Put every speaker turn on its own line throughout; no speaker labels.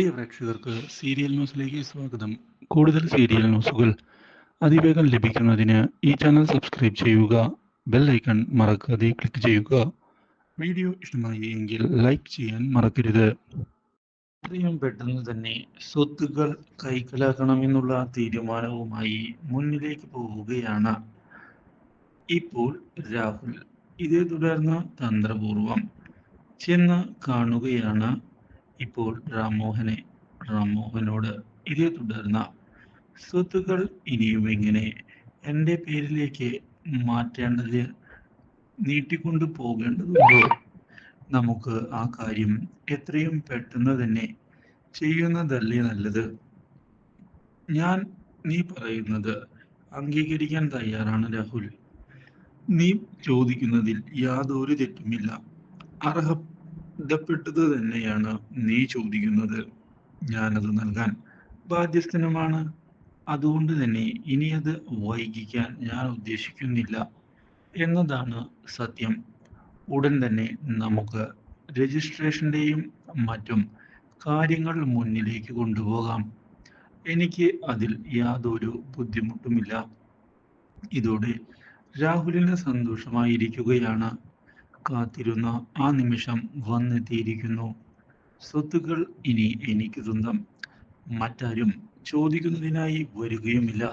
പ്രിയ പ്രേക്ഷകർക്ക് സീരിയൽ ന്യൂസിലേക്ക് സ്വാഗതം. കൂടുതൽ സീരിയൽ ന്യൂസുകൾ അതിവേഗം ലഭിക്കുന്നതിന് ഈ ചാനൽ സബ്സ്ക്രൈബ് ചെയ്യുക ബെൽ ഐക്കൺ മറക്കാതെ ക്ലിക്ക് ചെയ്യുക. വീഡിയോ ഇഷ്ടമായി എങ്കിൽ ലൈക്ക് ചെയ്യാൻ മറക്കരുത്. എത്രയും പെട്ടെന്ന് തന്നെ സ്വത്തുക്കൾ കൈക്കലാക്കണമെന്നുള്ള തീരുമാനവുമായി മുന്നിലേക്ക് പോവുകയാണ്. ഇപ്പോൾ രാഹുൽ ഇതേ തുടർന്ന് തന്ത്രപൂർവം ചെന്ന് കാണുകയാണ് ഇപ്പോൾ റാംമോഹനെ റാംമോഹനോട് ഇതേ തുടർന്ന സ്വത്തുക്കൾ ഇനിയും എങ്ങനെ എന്റെ പേരിലേക്ക് മാറ്റേണ്ടത് നീട്ടിക്കൊണ്ടു പോകേണ്ടതുണ്ടോ? നമുക്ക് ആ കാര്യം എത്രയും പെട്ടെന്ന് തന്നെ ചെയ്യുന്നതല്ലേ നല്ലത്? ഞാൻ നീ പറയുന്നത് അംഗീകരിക്കാൻ തയ്യാറാണ് രാഹുൽ. നീ ചോദിക്കുന്നതിൽ യാതൊരു തെറ്റുമില്ല. അർഹതപ്പെട്ടത് തന്നെയാണ് നീ ചോദിക്കുന്നത്. ഞാനത് നൽകാൻ ബാധ്യസ്ഥനുമാണ്. അതുകൊണ്ട് തന്നെ ഇനി അത് വൈകിക്കാൻ ഞാൻ ഉദ്ദേശിക്കുന്നില്ല എന്നതാണ് സത്യം. ഉടൻ തന്നെ നമുക്ക് രജിസ്ട്രേഷന്റെയും മറ്റും കാര്യങ്ങൾ മുന്നിലേക്ക് കൊണ്ടുപോകാം. എനിക്ക് അതിൽ യാതൊരു ബുദ്ധിമുട്ടുമില്ല. ഇതോടെ രാഹുലിന് സന്തോഷമായിരിക്കുകയാണ്. കാത്തിരുന്ന ആ നിമിഷം വന്നെത്തിയിരിക്കുന്നു. സ്വത്തുക്കൾ ഇനി എനിക്ക് സ്വന്തം. മറ്റാരും ചോദിക്കുന്നതിനായി വരികയുമില്ല.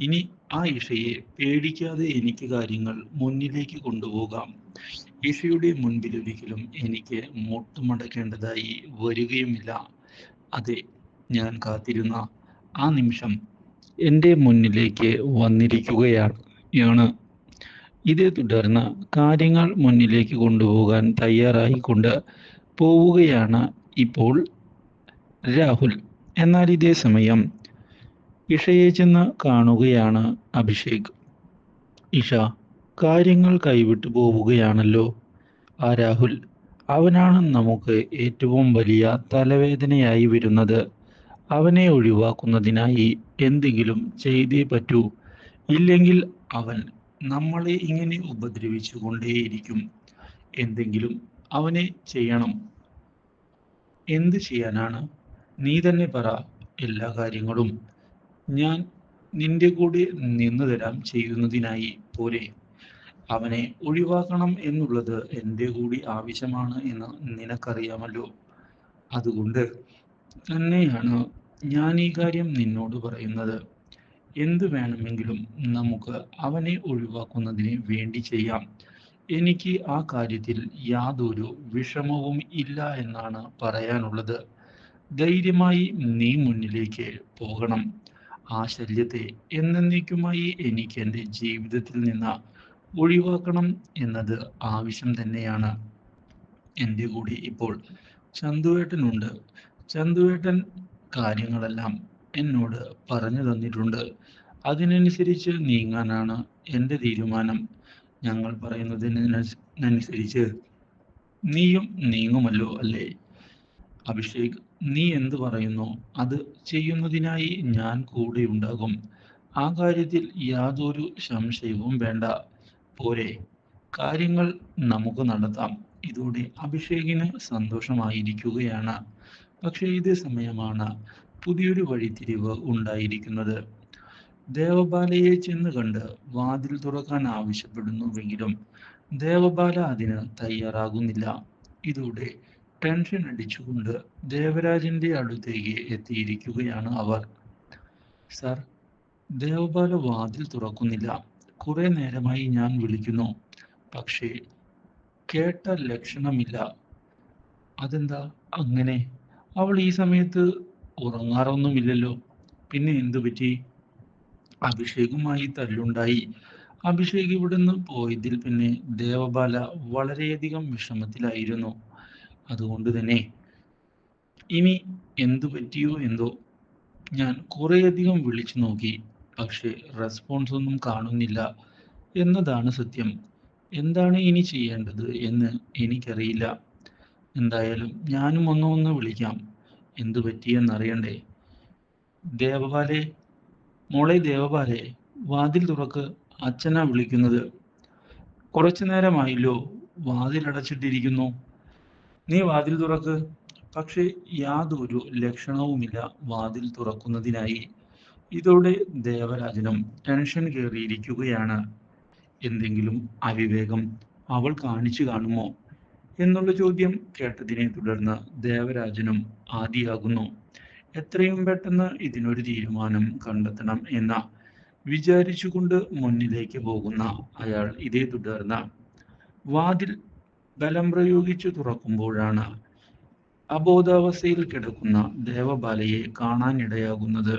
ഇനി ആ ഇഷയെ പേടിക്കാതെ എനിക്ക് കാര്യങ്ങൾ മുന്നിലേക്ക് കൊണ്ടുപോകാം. ഇഷയുടെ മുൻപിൽ ഒരിക്കലും എനിക്ക് മുട്ടുമടക്കേണ്ടതായി വരികയുമില്ല. അതെ ഞാൻ കാത്തിരുന്ന ആ നിമിഷം എന്റെ മുന്നിലേക്ക് വന്നിരിക്കുകയാണ്. ഇതേ തുടർന്ന് കാര്യങ്ങൾ മുന്നിലേക്ക് കൊണ്ടുപോകാൻ തയ്യാറായിക്കൊണ്ട് പോവുകയാണ് ഇപ്പോൾ രാഹുൽ. എന്നാൽ ഇതേ സമയം ഇഷയെ ചെന്ന് കാണുകയാണ് അഭിഷേക്. ഇഷ കാര്യങ്ങൾ കൈവിട്ടു പോവുകയാണല്ലോ. ആ രാഹുൽ അവനാണ് നമുക്ക് ഏറ്റവും വലിയ തലവേദനയായി വരുന്നത്. അവനെ ഒഴിവാക്കുന്നതിനായി എന്തെങ്കിലും ചെയ്തേ പറ്റൂ. ഇല്ലെങ്കിൽ അവൻ നമ്മളെ ഇങ്ങനെ ഉപദ്രവിച്ചു കൊണ്ടേയിരിക്കും എന്തെങ്കിലും അവനെ ചെയ്യണം. എന്ത് ചെയ്യാനാണ്? നീ തന്നെ പറ എല്ലാ കാര്യങ്ങളും. ഞാൻ നിന്റെ കൂടെ നിന്നു തരാം ചെയ്യുന്നതിനായി. പോരെ. അവനെ ഒഴിവാക്കണം എന്നുള്ളത് എന്റെ കൂടി ആവശ്യമാണ് എന്ന് നിനക്കറിയാമല്ലോ. അതുകൊണ്ട് തന്നെയാണ് ഞാൻ ഈ കാര്യം നിന്നോട് പറയുന്നത്. എന്ത് വേണമെങ്കിലും നമുക്ക് അവനെ ഒഴിവാക്കുന്നതിന് വേണ്ടി ചെയ്യാം. എനിക്ക് ആ കാര്യത്തിൽ യാതൊരു വിഷമവും ഇല്ല എന്നാണ് പറയാനുള്ളത്. ധൈര്യമായി നീ മുന്നിലേക്ക് പോകണം. ആ ശല്യത്തെ എന്നേക്കുമായി എനിക്ക് എന്റെ ജീവിതത്തിൽ നിന്ന് ഒഴിവാക്കണം എന്നത് ആവശ്യം തന്നെയാണ്. എന്റെ കൂടെ ഇപ്പോൾ ചന്തുവേട്ടനുണ്ട്. ചന്തുവേട്ടൻ കാര്യങ്ങളെല്ലാം എന്നോട് പറഞ്ഞു തന്നിട്ടുണ്ട്. അതിനനുസരിച്ച് നീങ്ങാനാണ് എന്റെ തീരുമാനം. ഞങ്ങൾ പറയുന്നതിനനുസരിച്ച് നീയും നീങ്ങുമല്ലോ അല്ലേ? അഭിഷേക് നീ എന്ത് പറയുന്നു? അത് ചെയ്യുന്നതിനായി ഞാൻ കൂടെ ഉണ്ടാകും. ആ കാര്യത്തിൽ യാതൊരു സംശയവും വേണ്ട. പോരെ കാര്യങ്ങൾ നമുക്ക് നടത്താം. ഇതോടെ അഭിഷേകിന് സന്തോഷമായിരിക്കുകയാണ്. പക്ഷേ ഇതേ സമയമാണ് പുതിയൊരു വഴിത്തിരിവ് ഉണ്ടായിരിക്കുന്നത്. ദേവബാലയെ ചെന്ന് കണ്ട് വാതിൽ തുറക്കാൻ ആവശ്യപ്പെടുന്നുവെങ്കിലും ദേവബാല അതിന് തയ്യാറാകുന്നില്ല. ഇതോടെ ടെൻഷൻ അടിച്ചുകൊണ്ട് ദേവരാജന്റെ അടുത്തേക്ക് എത്തിയിരിക്കുകയാണ് അവർ. സർ ദേവബാല വാതിൽ തുറക്കുന്നില്ല. കുറെ നേരമായി ഞാൻ വിളിക്കുന്നു. പക്ഷേ കേട്ട ലക്ഷണമില്ല. അതെന്താ? അങ്ങനെ അവൾ ഈ സമയത്ത് ഉറങ്ങാറൊന്നുമില്ലല്ലോ. പിന്നെ എന്തു പറ്റി? അഭിഷേകുമായി തല്ലുണ്ടായി. അഭിഷേക് ഇവിടുന്ന് പോയതിൽ പിന്നെ ദേവബാല വളരെയധികം വിഷമത്തിലായിരുന്നു. അതുകൊണ്ട് തന്നെ ഇനി എന്തു പറ്റിയോ എന്തോ? ഞാൻ കുറേയധികം വിളിച്ചു നോക്കി. പക്ഷേ റെസ്പോൺസ് ഒന്നും കാണുന്നില്ല. എന്നതാണ് സത്യം. എന്താണ് ഇനി ചെയ്യേണ്ടത് എന്ന് എനിക്കറിയില്ല. എന്തായാലും ഞാനും ഒന്ന് ഒന്ന് വിളിക്കാം. എന്തു പറ്റിയെന്നറിയണ്ടേ ദേവപാലെ മോളെ ദേവപാലെ വാതിൽ തുറക്ക് അച്ഛനാ വിളിക്കുന്നത്. കുറച്ചു നേരമായില്ലോ വാതിൽ അടച്ചിട്ടിരിക്കുന്നു. നീ വാതിൽ തുറക്ക്. പക്ഷേ യാതൊരു ലക്ഷണവുമില്ല വാതിൽ തുറക്കുന്നതിനായി. ഇതോടെ ദേവരാജനും ടെൻഷൻ കയറിയിരിക്കുകയാണ് എന്തെങ്കിലും അവിവേകം അവൾ കാണിച്ചു കാണുമോ? എന്നുള്ള ചോദ്യം കേട്ടതിനെ തുടർന്ന് ദേവരാജനും ആദിയാകുന്നു. എത്രയും പെട്ടെന്ന് ഇതിനൊരു തീരുമാനം കണ്ടെത്തണം എന്ന വിചാരിച്ചുകൊണ്ട് മുന്നിലേക്ക് പോകുന്ന അയാൾ ഇതേ തുടർന്ന് വാതിൽ ബലം പ്രയോഗിച്ചു തുറക്കുമ്പോഴാണ് അബോധാവസ്ഥയിൽ കിടക്കുന്ന ദേവബാലയെ കാണാനിടയാകുന്നത്.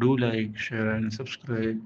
Do like share and subscribe